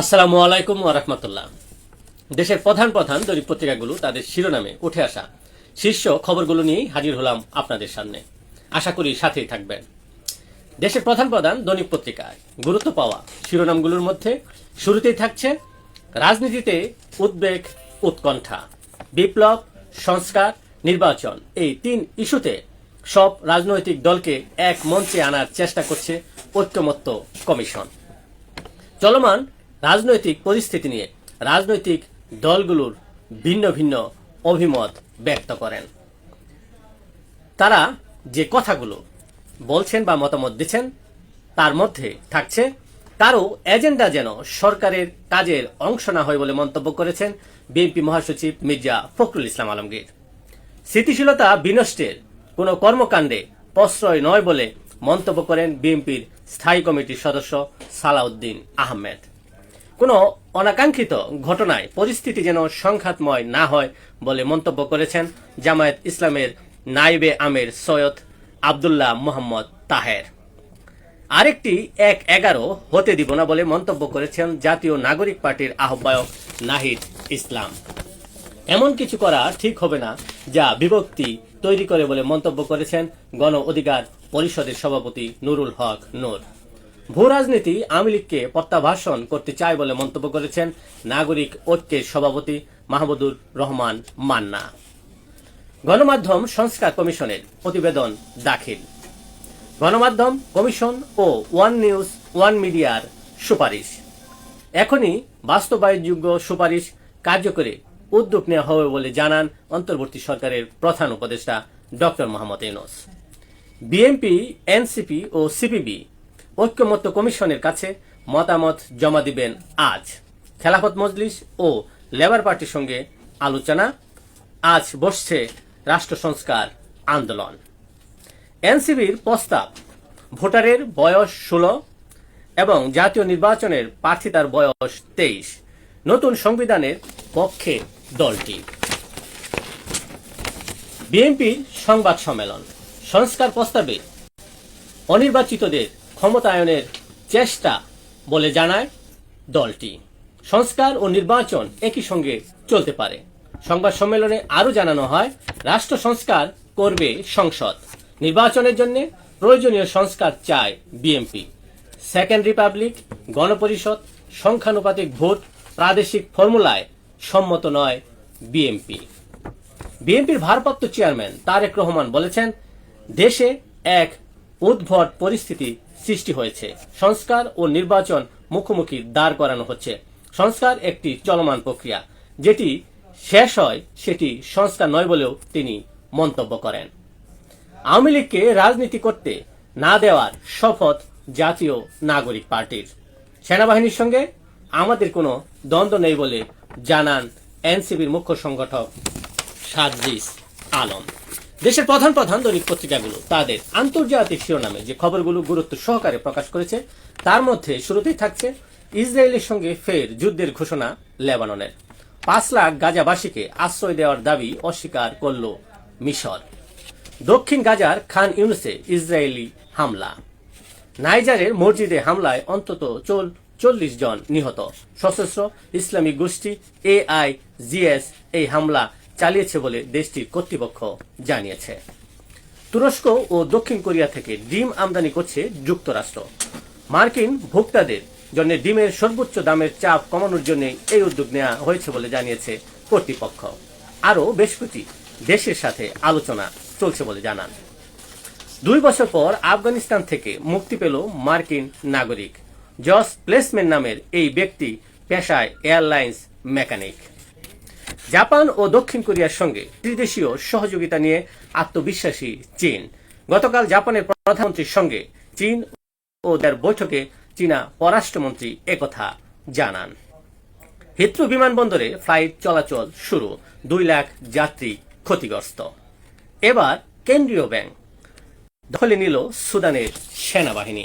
আসসালামু আলাইকুম ওরহমতুল্লাহ দেশের প্রধান প্রধান দৈনিক পত্রিকাগুলো তাদের শিরোনামে উঠে আসা শীর্ষ খবরগুলো নিয়েই হাজির হলাম আপনাদের সামনে। আশা করি সাথেই থাকবেন। দেশের প্রধান প্রধান দৈনিক পত্রিকায় গুরুত্ব পাওয়া শিরোনামগুলোর মধ্যে শুরুতেই থাকছে রাজনীতিতে উদ্বেগ, উৎকণ্ঠা, বিপ্লব, সংস্কার, নির্বাচন। এই তিন ইস্যুতে সব রাজনৈতিক দলকে এক মঞ্চে আনার চেষ্টা করছে ঐক্যমত্য কমিশন। চলমান রাজনৈতিক পরিস্থিতি নিয়ে রাজনৈতিক দলগুলোর ভিন্ন ভিন্ন অভিমত ব্যক্ত করেন। তারা যে কথাগুলো বলছেন বা মতামত দিচ্ছেন, তার মধ্যে থাকছে কারও এজেন্ডা যেন সরকারের কাজের অংশ না হয় বলে মন্তব্য করেছেন বিএনপি মহাসচিব মির্জা ফখরুল ইসলাম আলমগীর। স্থিতিশীলতা বিনষ্টের কোনো কর্মকাণ্ডে প্রশ্রয় নয় বলে মন্তব্য করেন বিএনপির স্থায়ী কমিটির সদস্য সালাউদ্দিন আহমেদ। কোনো অনাকাঙ্ক্ষিত ঘটনায় পরিস্থিতি যেন সংঘাতময় না হয় বলে মন্তব্য করেছেন জামায়াত ইসলামের নাইবে আমের সৈয়দ আবদুল্লাহ মোহাম্মদ তাহের। আরেকটি এক এগারো হতে দিব না বলে মন্তব্য করেছেন জাতীয় নাগরিক পার্টির আহ্বায়ক নাহিদ ইসলাম। এমন কিছু করা ঠিক হবে না যা বিভক্তি তৈরি করে বলে মন্তব্য করেছেন গণ অধিকার পরিষদের সভাপতি নুরুল হক নূর। ভূ রাজনীতি আওয়ামী লীগকে প্রত্যাবাসন করতে চায় বলে মন্তব্য করেছেন নাগরিক ঐক্যের সভাপতি মাহমুদুর রহমান মান্না। গণমাধ্যম সংস্কার কমিশনের প্রতিবেদন দাখিল। গণমাধ্যম কমিশন ও ওয়ান নিউজ, ওয়ান মিডিয়ার সুপারিশ। এখনই বাস্তবায়নযোগ্য সুপারিশ কার্যকরী উদ্যোগ নেওয়া হবে বলে জানান অন্তর্বর্তী সরকারের প্রধান উপদেষ্টা doctor Mohammad Yunus. BNP, NCP ও সিপিবি ঐক্যমত্য কমিশনের কাছে মতামত জমা দিবেন আজ। খেলাফত মজলিস ও লেবার পার্টির সঙ্গে আলোচনা। আজ বসছে রাষ্ট্র সংস্কার আন্দোলন। এনসিবির প্রস্তাব, ভোটারের বয়স ষোলো এবং জাতীয় নির্বাচনের প্রার্থিতার বয়স তেইশ। নতুন সংবিধানের পক্ষে দলটি। বিএনপির সংবাদ সম্মেলন। সংস্কার প্রস্তাবে অনির্বাচিতদের ক্ষমতায়নের চেষ্টা বলে জানায় দলটি। সংস্কার ও নির্বাচন একই সঙ্গে চলতে পারে। সংবাদ সম্মেলনে আরও জানানো হয়, রাষ্ট্র সংস্কার করবে সংসদ। নির্বাচনের জন্য প্রয়োজনীয় সংস্কার চায় বিএনপি। সেকেন্ড রিপাবলিক, গণপরিষদ, সংখ্যানুপাতিক ভোট, প্রাদেশিক ফর্মুলায় সম্মত নয় বিএনপি। বিএনপির ভারপ্রাপ্ত চেয়ারম্যান তারেক রহমান বলেছেন, দেশে এক উদ্ভট পরিস্থিতি সৃষ্টি হয়েছে। সংস্কার ও নির্বাচন মুখোমুখি দাঁড় করানো হচ্ছে। সংস্কার একটি চলমান প্রক্রিয়া। যেটি শেষ হয়, সেটি সংস্কার নয় বলেও তিনি মন্তব্য করেন। আওয়ামী লীগকে রাজনীতি করতে না দেওয়ার শপথ জাতীয় নাগরিক পার্টির। সেনাবাহিনীর সঙ্গে আমাদের কোনো দ্বন্দ্ব নেই বলে জানান এনসিবির মুখ্য সংগঠক সাদ্রিস আলম। দেশের প্রধান প্রধান দৈনিক পত্রিকাগুলো, তাদের আন্তর্জাতিক শিরোনামে যে খবরগুলো গুরুত্ব সহকারে প্রকাশ করেছে, তার মধ্যে শুরুতেই থাকছে ইসরায়েলের সঙ্গে ফের যুদ্ধের ঘোষণা লেবাননের। পাঁচ লাখ গাজাবাসীকে আশ্রয় দেওয়ার দাবি অস্বীকার করল মিশর। দক্ষিণ গাজার খান ইউনুসে ইসরায়েলি হামলা। নাইজারের মসজিদে হামলায় অন্তত চল চল্লিশ জন নিহত। সশস্ত্র ইসলামিক গোষ্ঠী এ এআই জিএস এই হামলা চালিয়েছে বলে দেশটির কর্তৃপক্ষ জানিয়েছে। তুরস্ক ও দক্ষিণ কোরিয়া থেকে ডিম আমদানি করছে যুক্তরাষ্ট্র। মার্কিন ভোক্তাদের জন্য ডিমের সর্বোচ্চ দামের চাপ কমানোর জন্য এই উদ্যোগ নেওয়া হয়েছে বলে জানিয়েছে কর্তৃপক্ষ। আরও বেশ কটি দেশের সাথে আলোচনা চলছে বলে জানান। দুই বছর পর আফগানিস্তান থেকে মুক্তি পেল মার্কিন নাগরিক। জস প্লেসমেন্ট নামের এই ব্যক্তি পেশায় এয়ারলাইন্স মেকানিক। জাপান ও দক্ষিণ কোরিয়ার সঙ্গে ত্রিদেশীয় সহযোগিতা নিয়ে আত্মবিশ্বাসী চীন। গতকাল জাপানের প্রধানমন্ত্রীর সঙ্গে চীন ও তার বৈঠকে চীনা পররাষ্ট্রমন্ত্রী একথা জানান। হিত্রু বিমানবন্দরে ফ্লাইট চলাচল শুরু, দুই লাখ যাত্রী ক্ষতিগ্রস্ত। এবার কেন্দ্রীয় ব্যাংক দখলে নিল সুদানের সেনাবাহিনী।